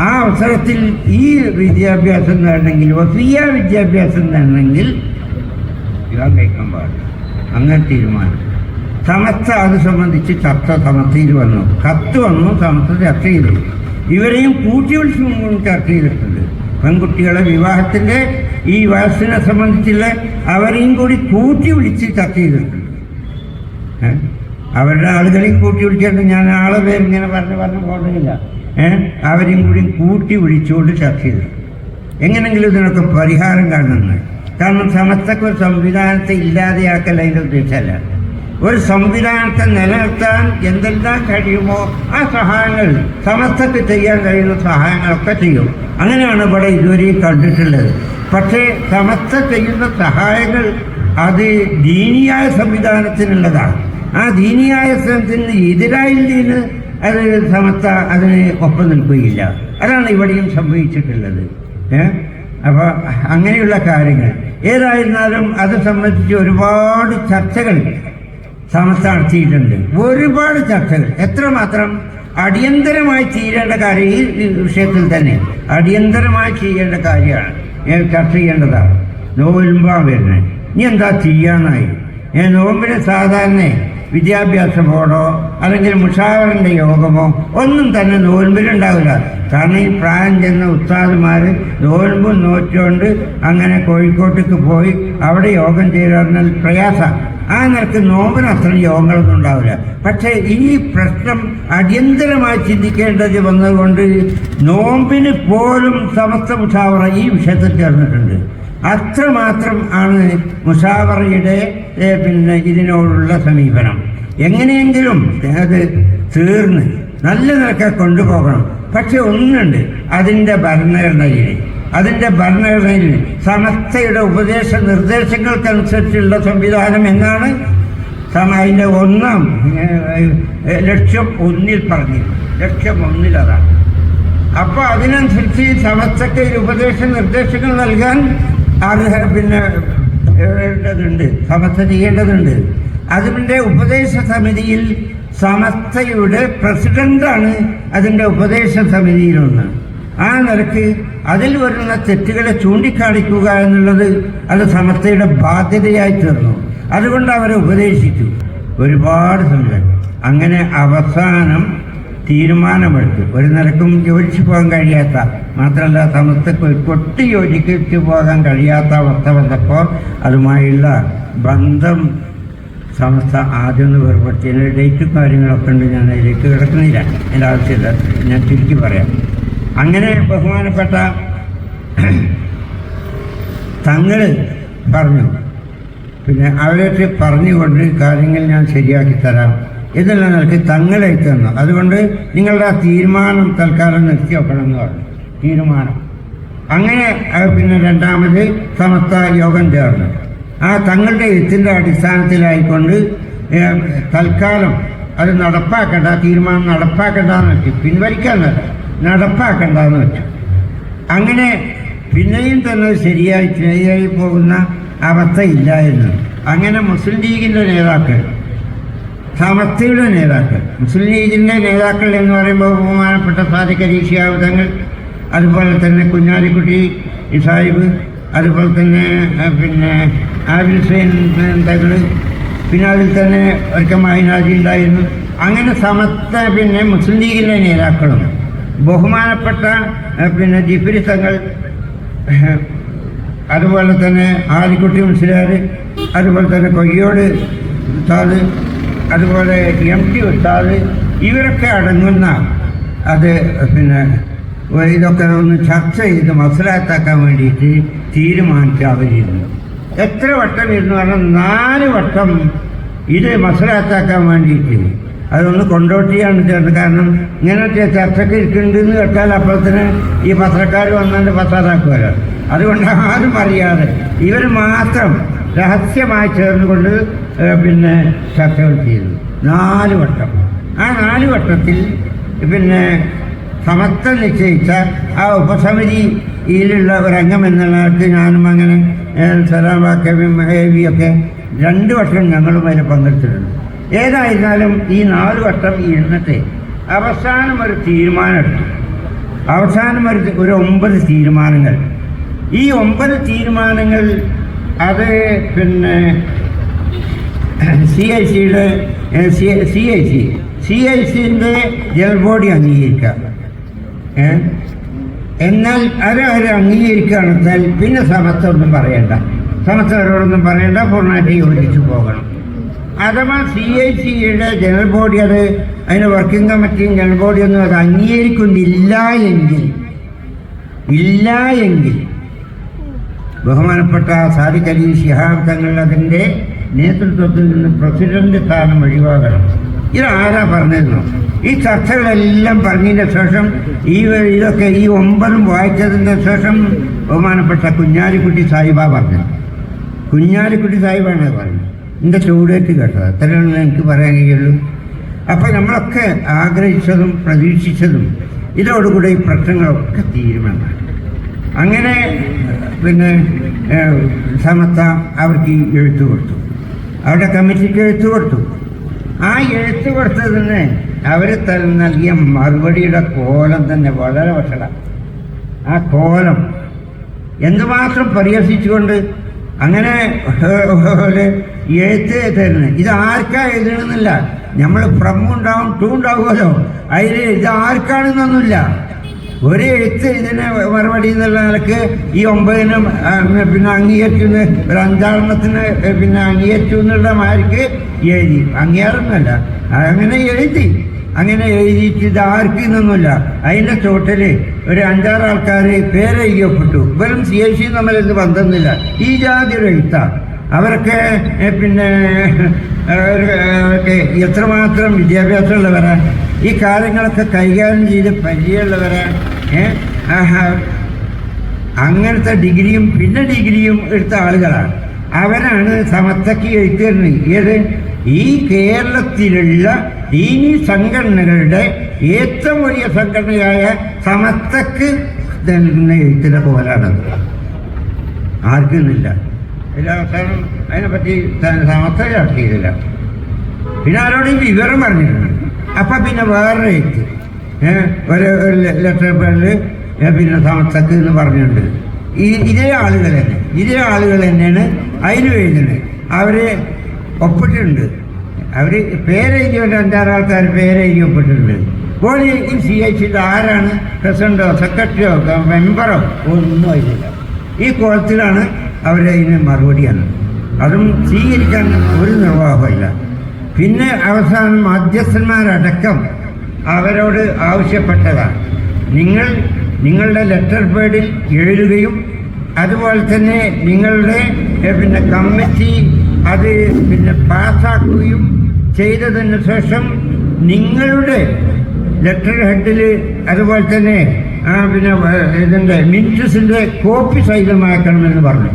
ആ അവസരത്തിൽ ഈ വിദ്യാഭ്യാസം നേടണമെങ്കിൽ വസീയ വിദ്യാഭ്യാസം നേടണമെങ്കിൽ വിവാഹം കഴിക്കാൻ പാടില്ല. അങ്ങനെ തീരുമാനം. സമസ്ത അത് സംബന്ധിച്ച് ചർച്ച സമസ്തയിൽ വന്നു. കത്ത് വന്നു സമസ്ത ചർച്ച ചെയ്തു. ഇവരെയും കൂട്ടി വിളിച്ച് മുമ്പും ചർച്ച ചെയ്തിട്ടുണ്ട്. പെൺകുട്ടികളെ വിവാഹത്തിന്റെ ഈ വയസ്സിനെ സംബന്ധിച്ചുള്ള അവരെയും കൂടി കൂട്ടി വിളിച്ച് ചർച്ച ചെയ്തിട്ടുണ്ട്. അവരുടെ ആളുകളെയും കൂട്ടി വിളിച്ചുകൊണ്ട് ഞാൻ ആളെ പേര് ഇങ്ങനെ പറഞ്ഞ് പറഞ്ഞ് പോകുന്നില്ല അവരെയും കൂടി കൂട്ടി വിളിച്ചുകൊണ്ട് ചർച്ച ചെയ്തിട്ടുണ്ട്. എങ്ങനെങ്കിലും ഇതിനൊക്കെ പരിഹാരം കാണുന്നത് കാരണം സമസ്തക്ക് ഒരു സംവിധാനത്തെ ഇല്ലാതെയാക്കൽ അതിന്റെ ഉദ്ദേശമല്ല. ഒരു സംവിധാനത്തെ നിലനിർത്താൻ എന്തെല്ലാം കഴിയുമോ ആ സഹായങ്ങൾ സമസ്തക്ക് ചെയ്യാൻ കഴിയുന്ന സഹായങ്ങളൊക്കെ ചെയ്യും. അങ്ങനെയാണ് ഇവിടെ ഇതുവരെയും കണ്ടിട്ടുള്ളത്. പക്ഷേ സമസ്ത ചെയ്യുന്ന സഹായങ്ങൾ അത് ദീനിയായ സംവിധാനത്തിനുള്ളതാണ്. ആ ദീനിയായ സംവിധാനത്തിന് എതിരായില്ലേന്ന് അത് സമസ്ത അതിന് ഒപ്പം നിൽക്കുകയില്ല. അതാണ് ഇവിടെയും സംഭവിച്ചിട്ടുള്ളത്. ഏ? അപ്പോൾ അങ്ങനെയുള്ള കാര്യങ്ങൾ. ഏതായിരുന്നാലും അത് സംബന്ധിച്ച് ഒരുപാട് ചർച്ചകൾ സമസ്ത നടത്തിയിട്ടുണ്ട് ഒരുപാട് ചർച്ചകൾ. എത്രമാത്രം അടിയന്തരമായി ചെയ്യേണ്ട കാര്യം ഈ വിഷയത്തിൽ തന്നെ. അടിയന്തരമായി ചെയ്യേണ്ട കാര്യമാണ്. ഞാൻ ചർച്ച ചെയ്യേണ്ടതാണ്. നോവലുമ്പോൾ വരുന്നത്. ഇനി എന്താ ചെയ്യാനായി? ഞാൻ നോമ്പിന് സാധാരണ വിദ്യാഭ്യാസ ബോർഡോ അല്ലെങ്കിൽ മുഷാവറിന്റെ യോഗമോ ഒന്നും തന്നെ നോൽമ്പിലുണ്ടാവില്ല. കാരണം ഈ പ്രായം ചെന്ന ഉസ്താദുമാർ നോൽമ്പും നോറ്റുകൊണ്ട് അങ്ങനെ കോഴിക്കോട്ടേക്ക് പോയി അവിടെ യോഗം ചെയ്താൽ പ്രയാസം ആ നിരക്ക് നോമ്പിന് അത്രയും യോഗങ്ങളൊന്നും ഉണ്ടാവില്ല. പക്ഷേ ഈ പ്രശ്നം അടിയന്തരമായി ചിന്തിക്കേണ്ടത് വന്നതുകൊണ്ട് നോമ്പിന് പോലും സമസ്ത മുഷാവറ ഈ വിഷയത്തിൽ ചേർന്നിട്ടുണ്ട്. അത്രമാത്രം ആണ് മുഷാവറയുടെ പിന്നെ ഇതിനോടുള്ള സമീപനം. എങ്ങനെയെങ്കിലും അത് തീർന്ന് നല്ല നിലക്കെ കൊണ്ടുപോകണം. പക്ഷെ ഒന്നുണ്ട് അതിന്റെ ഭരണഘടനയിൽ അതിന്റെ ഭരണഘടനയിൽ സമസ്തയുടെ ഉപദേശ നിർദ്ദേശങ്ങൾക്കനുസരിച്ചുള്ള സംവിധാനം എന്നാണ് അതിന്റെ ഒന്നാം ലക്ഷ്യം ഒന്നിൽ പറഞ്ഞിരുന്നു. ലക്ഷ്യം ഒന്നിൽ അതാണ്. അപ്പോൾ അതിനനുസരിച്ച് ഈ സമസ്തയ്ക്ക് ഉപദേശ നിർദ്ദേശങ്ങൾ നൽകാൻ അർഹ പിന്നെ ണ്ട് സമസ്ത ചെയ്യേണ്ടതുണ്ട്. അതിന്റെ ഉപദേശ സമിതിയിൽ സമസ്തയുടെ പ്രസിഡന്റാണ് അതിന്റെ ഉപദേശ സമിതിയിലൊന്ന് ആ നിലയ്ക്ക് അതിൽ വരുന്ന തെറ്റുകളെ ചൂണ്ടിക്കാണിക്കുക എന്നുള്ളത് അത് സമസ്തയുടെ ബാധ്യതയായി തീർന്നു. അതുകൊണ്ട് അവരെ ഉപദേശിച്ചു. ഒരുപാട് സമയം അങ്ങനെ അവസാനം തീരുമാനമെടുത്തു. ഒരു നിലക്കും യോജിച്ചു പോകാൻ കഴിയാത്ത മാത്രമല്ല സമസ്തക്ക് ഒരു കൊട്ടി യോജിച്ചു പോകാൻ കഴിയാത്ത അവസ്ഥ വന്നപ്പോൾ അതുമായുള്ള ബന്ധം സമസ്ത ആദ്യം ഒന്ന് വേർപെടുത്തി. ഡേറ്റും കാര്യങ്ങളൊക്കെ ഉണ്ട്. ഞാൻ അതിലേക്ക് കിടക്കുന്നില്ല. എന്റെ ആവശ്യമില്ല. ഞാൻ ചുരുക്കി പറയാം. അങ്ങനെ ബഹുമാനപ്പെട്ട തങ്ങൾ പറഞ്ഞു. പിന്നെ അവരൊക്കെ പറഞ്ഞുകൊണ്ട് കാര്യങ്ങൾ ഞാൻ ശരിയാക്കി തരാം. എന്നുള്ള നിലയ്ക്ക് തങ്ങളായി തന്നു. അതുകൊണ്ട് നിങ്ങളുടെ ആ തീരുമാനം തൽക്കാലം നിർത്തി വെക്കണം എന്ന് പറഞ്ഞു. തീരുമാനം. അങ്ങനെ പിന്നെ രണ്ടാമത് സമസ്ത യോഗം ചേർന്നു. ആ തങ്ങളുടെ എഴുത്തിന്റെ അടിസ്ഥാനത്തിലായിക്കൊണ്ട് തൽക്കാലം അത് നടപ്പാക്കേണ്ട തീരുമാനം നടപ്പാക്കണ്ടെന്ന് പിൻവലിക്കാൻ പിൻവലിക്കാന്നല്ല നടപ്പാക്കണ്ടെന്ന് വെച്ചു. അങ്ങനെ പിന്നെയും തന്നെ ശരിയായി ശരിയായി പോകുന്ന അവസ്ഥ ഇല്ലായിരുന്നു അങ്ങനെ മുസ്ലിം ലീഗിന്റെ നേതാക്കൾ സമസ്തയുടെ നേതാക്കൾ മുസ്ലിം ലീഗിന്റെ നേതാക്കൾ എന്ന് പറയുമ്പോൾ ബഹുമാനപ്പെട്ട അലീഷിയാവ് അതുപോലെ തന്നെ കുഞ്ഞാലിക്കുട്ടി സാഹിബ് അതുപോലെ തന്നെ പിന്നെ ആബിൽ ഹുസൈൻ തകൾ പിന്നെ അതിൽ തന്നെ ഒരുക്കം മൈനാജി ഉണ്ടായിരുന്നു. അങ്ങനെ സമസ്ത പിന്നെ മുസ്ലിം ലീഗിന്റെ നേതാക്കളും ബഹുമാനപ്പെട്ട പിന്നെ ജിഫിരി തങ്ങൾ അതുപോലെ തന്നെ ആലിക്കുട്ടി മുസ്ലിയാർ അതുപോലെ തന്നെ കൊയ്യോട് ഉസ്താദ് അതുപോലെ എം ടി ഉസ്താദ് ഇവരൊക്കെ അടങ്ങുന്ന അത് പിന്നെ ഇതൊക്കെ ഒന്ന് ചർച്ച ചെയ്ത് മനസ്സിലാക്കാൻ വേണ്ടിയിട്ട് തീരുമാനിച്ച അവരിരുന്നു. എത്ര വട്ടം ഇരുന്നു പറഞ്ഞാൽ നാല് വട്ടം ഇത് മനസ്സിലാക്കാൻ വേണ്ടിയിട്ട് അതൊന്ന് കൊണ്ടോട്ടിയാണ് ചേർന്ന് കാരണം ഇങ്ങനത്തെ ചർച്ചയ്ക്ക് ഇരിക്കുന്നുണ്ടെന്ന് കേട്ടാൽ അപ്പോഴത്തിന് ഈ പത്രക്കാർ വന്നതിന്റെ പത്താതാക്കുമല്ലോ അതുകൊണ്ട് ആരും അറിയാതെ ഇവർ മാത്രം രഹസ്യമായി ചേർന്നുകൊണ്ട് പിന്നെ ചർച്ചകൾ ചെയ്തു. നാല് വട്ടം. ആ നാല് വട്ടത്തിൽ പിന്നെ സമത്വം നിശ്ചയിച്ച ആ ഉപസമിതിയിലുള്ള ഒരംഗം എന്നുള്ളവർക്ക് ഞാനും അങ്ങനെ സലാം വാക്യം ഒക്കെ രണ്ട് വട്ടം ഞങ്ങളും അതിൽ പങ്കെടുത്തിട്ടുണ്ട്. ഏതായിരുന്നാലും ഈ നാല് വട്ടം ഇരുന്നിട്ട് അവസാനം ഒരു തീരുമാനമെടുത്തു. അവസാനം ഒരു ഒരു ഒമ്പത് തീരുമാനങ്ങൾ. ഈ ഒമ്പത് തീരുമാനങ്ങൾ അത് പിന്നെ സി ഐ സിയുടെ C I C C I സിന്റെ ജനറൽ ബോഡി അംഗീകരിക്കാം എന്നാൽ അത് അവർ അംഗീകരിക്കുകയാണെന്നാൽ പിന്നെ സമത്വമൊന്നും പറയണ്ട. സമത്വരോടൊന്നും പറയണ്ട പൂർണമായിട്ട് യോജിച്ചു പോകണം. അഥവാ സി ഐ സിയുടെ ജനറൽ ബോഡി അത് അതിന്റെ വർക്കിംഗ് കമ്മിറ്റിയും ജനറൽ ബോഡിയൊന്നും അത് അംഗീകരിക്കുന്നില്ല എങ്കിൽ ഇല്ല എങ്കിൽ ബഹുമാനപ്പെട്ട സാദിഖ് അലി ഷിഹാബ് തങ്ങൾ അതിന്റെ നേതൃത്വത്തിൽ നിന്ന് പ്രസിഡന്റ് സ്ഥാനം ഒഴിവാക്കണം ഇതാരാ പറഞ്ഞിരുന്നു ഈ ചർച്ചകളെല്ലാം പറഞ്ഞതിന് ശേഷം ഈ ഇതൊക്കെ ഈ ഒമ്പതും വായിച്ചതിന് ശേഷം ബഹുമാനപ്പെട്ട കുഞ്ഞാലിക്കുട്ടി സാഹിബ പറഞ്ഞു കുഞ്ഞാലിക്കുട്ടി സാഹിബാണ് പറഞ്ഞത്. എന്റെ ചൂടേറ്റ് കേട്ടത് അത്രയാണ് എനിക്ക് പറയാൻ കഴിയുള്ളൂ അപ്പോൾ നമ്മളൊക്കെ ആഗ്രഹിച്ചതും പ്രതീക്ഷിച്ചതും ഇതോടുകൂടെ ഈ പ്രശ്നങ്ങളൊക്കെ തീരുമെന്നാണ് അങ്ങനെ പിന്നെ സമത്ത അവർക്ക് ഈ എഴുത്തു കൊടുത്തു അവരുടെ കമ്മിറ്റിക്ക് എഴുത്തു കൊടുത്തു ആ എഴുത്ത് കൊടുത്തതിന് അവർ നൽകിയ മറുപടിയുടെ കോലം തന്നെ വളരെ വഷള ആ കോലം എന്തുമാത്രം പരിഹസിച്ചുകൊണ്ട് അങ്ങനെ എഴുത്ത് തരുന്നത് ഇത് ആർക്കാ എഴുതണമെന്നില്ല. നമ്മൾ ഫ്രം ഉണ്ടാവും ടു ഉണ്ടാവുമല്ലോ അതിൽ ഇത് ആർക്കാണെന്നൊന്നുമില്ല. ഒരു എഴുത്ത് ഇതിന് മറുപടി എന്നുള്ള നിലയ്ക്ക് ഈ ഒമ്പതിനും പിന്നെ അംഗീകരിക്കുന്ന ഒരു അഞ്ചാറെണ്ണത്തിന് പിന്നെ അംഗീകരിച്ചു എന്നുള്ള മാർക്ക് എഴുതി. അംഗീകാരമൊന്നുമല്ല. അങ്ങനെ എഴുതി. അങ്ങനെ എഴുതിയിട്ട് ഇത് ആർക്ക് എന്നൊന്നുമില്ല അതിന്റെ ചോട്ടിൽ ഒരു അഞ്ചാറ് ആൾക്കാർ പേരെഴുതിയപ്പെട്ടു. വെറും സി എസ് സി തമ്മിൽ ബന്ധമൊന്നുമില്ല. ഈ ജാതി ഒരു എഴുത്താണ് അവരൊക്കെ ഏ, പിന്നെ എത്രമാത്രം വിദ്യാഭ്യാസമുള്ളവരാ. ഈ കാര്യങ്ങളൊക്കെ കൈകാര്യം ചെയ്ത് പരിചയമുള്ളവരാ അങ്ങനത്തെ ഡിഗ്രിയും പിന്നെ ഡിഗ്രിയും എടുത്ത ആളുകളാണ് അവരാണ് സമത്തക്ക് എഴുത്തിരുന്നത് ഏത്? ഈ കേരളത്തിലുള്ള ദീനി സംഘടനകളുടെ ഏറ്റവും വലിയ സംഘടനയായ സമത്തക്ക് എഴുത്തിന്റെ പോലാണത് ആർക്കുന്നില്ല ഇതിൽ അവസാനം അതിനെപ്പറ്റി ചർച്ച ചെയ്തില്ല. പിന്നെ ആരോടും വിവരം പറഞ്ഞിട്ടുണ്ട് അപ്പം പിന്നെ എഴുത്ത് ഏ, ഒരു ഒരു ലെറ്റർ പേരിൽ പിന്നെ സമസ്തക്ക് എന്ന് പറഞ്ഞിട്ടുണ്ട്. ഈ ഇതേ ആളുകൾ തന്നെ ഇതേ ആളുകൾ തന്നെയാണ് അതിന് എഴുതുന്നത് അവർ ഒപ്പിട്ടിട്ടുണ്ട്. അവർ പേരെഴുതിയുണ്ട് അഞ്ചാറ് ആൾക്കാർ പേരെഴുതി ഒപ്പിട്ടിട്ടുണ്ട്. അപ്പോൾ ഈ സി എച്ച് ഇത് ആരാണ്? പ്രസിഡന്റോ സെക്രട്ടറിയോ മെമ്പറോ ഒന്നും ആയിട്ടില്ല ഈ കോലത്തിലാണ് അവരതിന് മറുപടിയാണ് അതും സ്വീകരിക്കാൻ ഒരു നിർവാഹമില്ല പിന്നെ അവസാനം മധ്യസ്ഥന്മാരടക്കം അവരോട് ആവശ്യപ്പെട്ടതാണ്. നിങ്ങൾ നിങ്ങളുടെ ലെറ്റർ പേഡിൽ എഴുതുകയും അതുപോലെ തന്നെ നിങ്ങളുടെ പിന്നെ കമ്മിറ്റി അത് പിന്നെ പാസ്സാക്കുകയും ചെയ്തതിന് ശേഷം നിങ്ങളുടെ ലെറ്റർ ഹെഡിൽ അതുപോലെ തന്നെ പിന്നെ ഇതിന്റെ മിനിറ്റ്സിന്റെ കോപ്പി സഹിതമാക്കണമെന്ന് പറഞ്ഞു.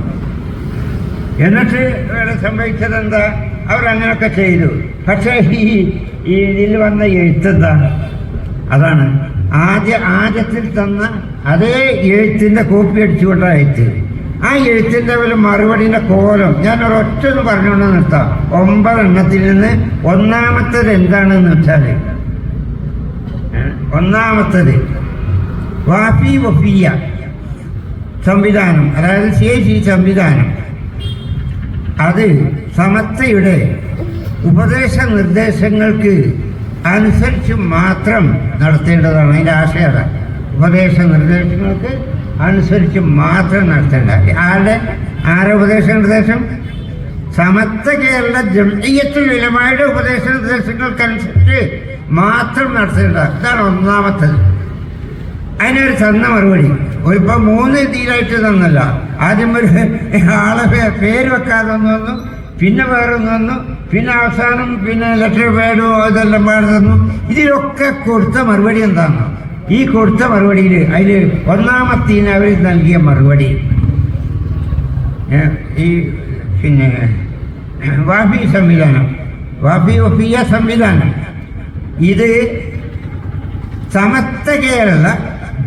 എന്നിട്ട് സംഭവിച്ചത് എന്താ അവരങ്ങനെയൊക്കെ ചെയ്തു. പക്ഷേ ഈ ഇതിൽ വന്ന എഴുത്തെന്താ? അതാണ്. ആദ്യ ആദ്യത്തിൽ തന്ന അതേ എഴുത്തിന്റെ കോപ്പി അടിച്ചുകൊണ്ടാണ് എഴുത്ത്. ആ എഴുത്തിന്റെ ഒരു മറുപടിയുടെ കോലം ഞാൻ ഒരൊറ്റ ഒന്ന് പറഞ്ഞുകൊണ്ട് നിർത്താം. ഒമ്പതെണ്ണത്തിൽ നിന്ന് ഒന്നാമത്തേത് എന്താണെന്ന് വെച്ചാൽ ഒന്നാമത്തേത് വാഫി വഫിയ സംവിധാനം. അതായത് ശേഷി സംവിധാനം. അത് സമത്വയുടെ ഉപദേശ നിർദ്ദേശങ്ങൾക്ക് അനുസരിച്ച് മാത്രം നടത്തേണ്ടതാണ്. അതിന്റെ ആശയം ഉപദേശ നിർദ്ദേശങ്ങൾക്ക് അനുസരിച്ച് മാത്രം നടത്തേണ്ട. ആരുടെ? ആരുടെ ഉപദേശ നിർദ്ദേശം സമത്വ കേരള ജംഇയ്യത്തുൽ വിലമായുടെ ഉപദേശ നിർദ്ദേശങ്ങൾക്കനുസരിച്ച് മാത്രം നടത്തേണ്ട. ഇതാണ് ഒന്നാമത്തത്. അതിനൊരു തന്ന മറുപടി. ഇപ്പൊ മൂന്ന് തീരായിട്ട് തന്നല്ല. ആദ്യം ഒരു ആളെ പേര് വെക്കാതെ ഒന്ന് പിന്നെ വേറെ ഒന്ന് പിന്നെ അവസാനം പിന്നെ ലെറ്റർ പേഡോ ഇതെല്ലാം പാടുന്നു ഇതിലൊക്കെ കൊടുത്ത മറുപടി എന്താണോ? ഈ കൊടുത്ത മറുപടിയിൽ അതിൽ ഒന്നാമത്തിന് അവർ നൽകിയ മറുപടി. ഈ പിന്നെ വാഫി സംവിധാനം. വാഫി ഒഫിയ സംവിധാനം. ഇത് സമത്വ കേരള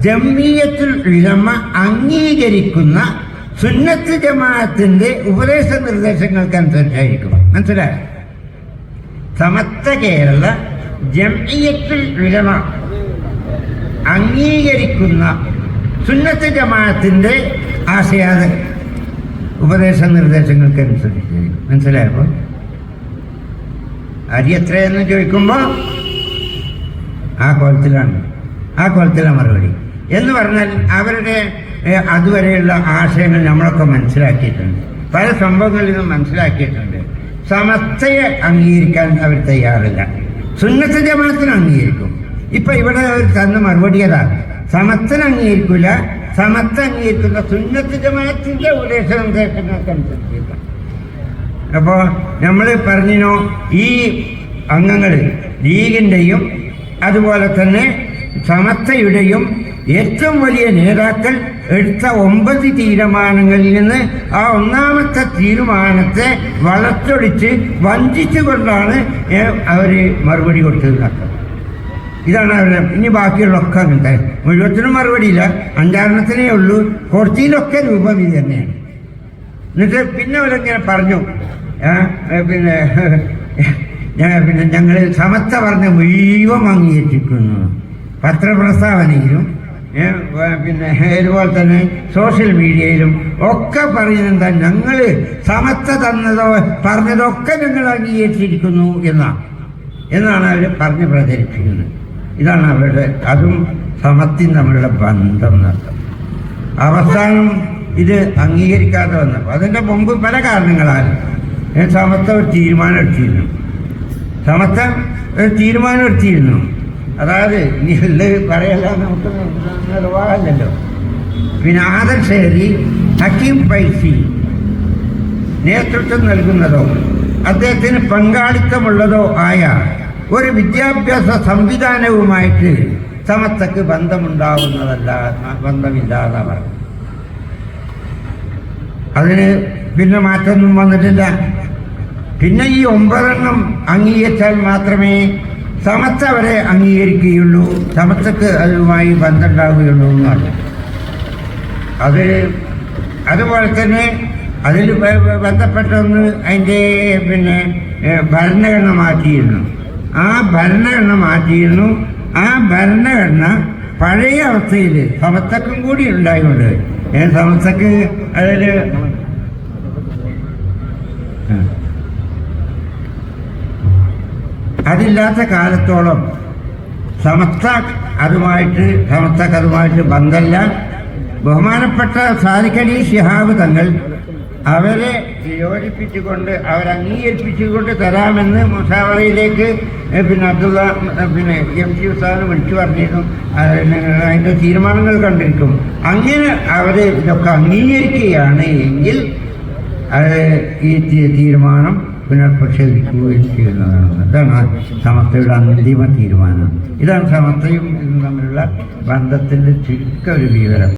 ജമ്മിയത്തുൽ ഉലമ അംഗീകരിക്കുന്ന സുന്നത്ത് ജമാഅത്തിന്റെ ഉപദേശ നിർദ്ദേശങ്ങൾക്കനുസരിച്ചായിരിക്കും മനസ്സിലായോ? സമത്വ കേരള ജംഇയ്യത്തുൽ ഉലമ അംഗീകരിക്കുന്ന സുന്നത്ത് ജമാഅത്തിന്റെ ആശയാത ഉപദേശ നിർദ്ദേശങ്ങൾക്കനുസരിച്ച് മനസ്സിലായപ്പോൾ അരി എത്രയെന്ന് ചോദിക്കുമ്പോൾ ആ കോലത്തിലാണ്. ആ കോലത്തിലാണ് മറുപടി. എന്ന് പറഞ്ഞാൽ അവരുടെ അതുവരെയുള്ള ആശയങ്ങൾ നമ്മളൊക്കെ മനസ്സിലാക്കിയിട്ടുണ്ട്. പല സംഭവങ്ങളിൽ നിന്നും മനസ്സിലാക്കിയിട്ടുണ്ട്. സമസ്തയെ അംഗീകരിക്കാൻ അവർ തയ്യാറില്ല. സുന്നത്ത് ജമാനത്തിന് അംഗീകരിക്കും. ഇപ്പൊ ഇവിടെ അവർ തന്ന മറുപടി അതാ. സമത്വന് അംഗീകരിക്കില്ല സമസ്ത അംഗീകരിക്കുന്ന സുന്നത്ത് ജമാഅത്തിന്റെ ഉപദേശം നിർദ്ദേശങ്ങൾക്കനുസരിച്ചില്ല അപ്പോൾ നമ്മൾ പറഞ്ഞിനോ ഈ അംഗങ്ങൾ ലീഗിന്റെയും അതുപോലെ തന്നെ സമസ്തയുടെയും ഏറ്റവും വലിയ നേതാക്കൾ എടുത്ത ഒമ്പത് തീരുമാനങ്ങളിൽ നിന്ന് ആ ഒന്നാമത്തെ തീരുമാനത്തെ വളച്ചൊടിച്ച് വഞ്ചിച്ചുകൊണ്ടാണ് അവർ മറുപടി കൊടുത്തത്. ഇതാണ് അവരുടെ ഇനി ബാക്കിയുള്ളൊക്കെ അങ്ങനത്തെ. മുഴുവത്തിനും മറുപടിയില്ല. അഞ്ചാറെണ്ണത്തിനേ ഉള്ളൂ. കുറച്ചിലൊക്കെ രൂപം ഇത് തന്നെയാണ്. എന്നിട്ട് പിന്നെ അവരിങ്ങനെ പറഞ്ഞു പിന്നെ പിന്നെ ഞങ്ങൾ സമത്ത പറഞ്ഞ മുഴുവൻ അംഗീകരിച്ചിരിക്കുന്നു പത്രപ്രസ്താവനയിലും പിന്നെ ഇതുപോലെ തന്നെ സോഷ്യൽ മീഡിയയിലും ഒക്കെ പറയുന്നത് ഞങ്ങൾ സമത്വ തന്നതോ പറഞ്ഞതൊക്കെ ഞങ്ങൾ അംഗീകരിച്ചിരിക്കുന്നു എന്നാണ് എന്നാണ് അവർ പറഞ്ഞ് പ്രചരിപ്പിക്കുന്നത്. ഇതാണ് അവരുടെ അതും സമത്വം തമ്മിലുള്ള ബന്ധം നടത്തും അവസാനം ഇത് അംഗീകരിക്കാതെ വന്നപ്പോൾ അതിന്റെ മുമ്പ് പല കാരണങ്ങളാണ് സമത്വം തീരുമാനം എടുത്തിരുന്നു. സമത്വം തീരുമാനം എടുത്തിരുന്നു. അതായത് നീ ഉള്ളത് പറയല്ല നമുക്ക് നിർവാഹമല്ലോ പിന്നെ ആദർശേരി ഹക്കീം പൈസി നേതൃത്വം നൽകുന്നതോ അദ്ദേഹത്തിന് പങ്കാളിത്തമുള്ളതോ ആയ ഒരു വിദ്യാഭ്യാസ സംവിധാനവുമായിട്ട് സമത്തക്ക് ബന്ധമുണ്ടാവുന്നതല്ല ബന്ധമില്ലാതെ പറഞ്ഞു. അതിന് പിന്നെ മാറ്റമൊന്നും വന്നിട്ടില്ല. പിന്നെ ഈ ഒമ്പതെണ്ണം അംഗീകരിച്ചാൽ മാത്രമേ സമത്വ അവരെ അംഗീകരിക്കുകയുള്ളൂ. തമത്തക്ക് അതുമായി ബന്ധമുണ്ടാവുകയുള്ളൂ എന്നാണ് അത് അതുപോലെ തന്നെ അതിൽ ബന്ധപ്പെട്ടൊന്ന് അതിന്റെ പിന്നെ ഭരണഘടന മാറ്റിയിരുന്നു ആ ഭരണഘടന മാറ്റിയിരുന്നു ആ ഭരണഘടന പഴയ അവസ്ഥയിൽ സമത്വക്കും കൂടി ഉണ്ടായിട്ടുണ്ട്. സമത്തക്ക് അതിൽ അതില്ലാത്ത കാലത്തോളം സമസ്ത അതുമായിട്ട് സമസ്തക്ക് അതുമായിട്ട് ബന്ധമല്ല ബഹുമാനപ്പെട്ട സാദിഖലി ശിഹാബ് തങ്ങൾ അവരെ യോജിപ്പിച്ചുകൊണ്ട് അവരംഗീകരിപ്പിച്ചുകൊണ്ട് തരാമെന്ന് മുസാവറയിലേക്ക് പിന്നെ അബ്ദുള്ള പിന്നെ എം സി ഉസ്താദിനെ വിളിച്ചു പറഞ്ഞിരുന്നു. അതിന്റെ തീരുമാനങ്ങൾ കണ്ടിരിക്കും. അങ്ങനെ അവരെ ഇതൊക്കെ അംഗീകരിക്കുകയാണ് എങ്കിൽ അത് ഈ തീരുമാനം പുനർപ്രക്ഷേപിക്കുകയും ചെയ്യുന്നതാണ് അതാണ് സമസ്തയുടെ അന്തിമ തീരുമാനം. ഇതാണ് സമസ്തയും തമ്മിലുള്ള ബന്ധത്തിന്റെ ചുരുക്ക ഒരു വിവരം.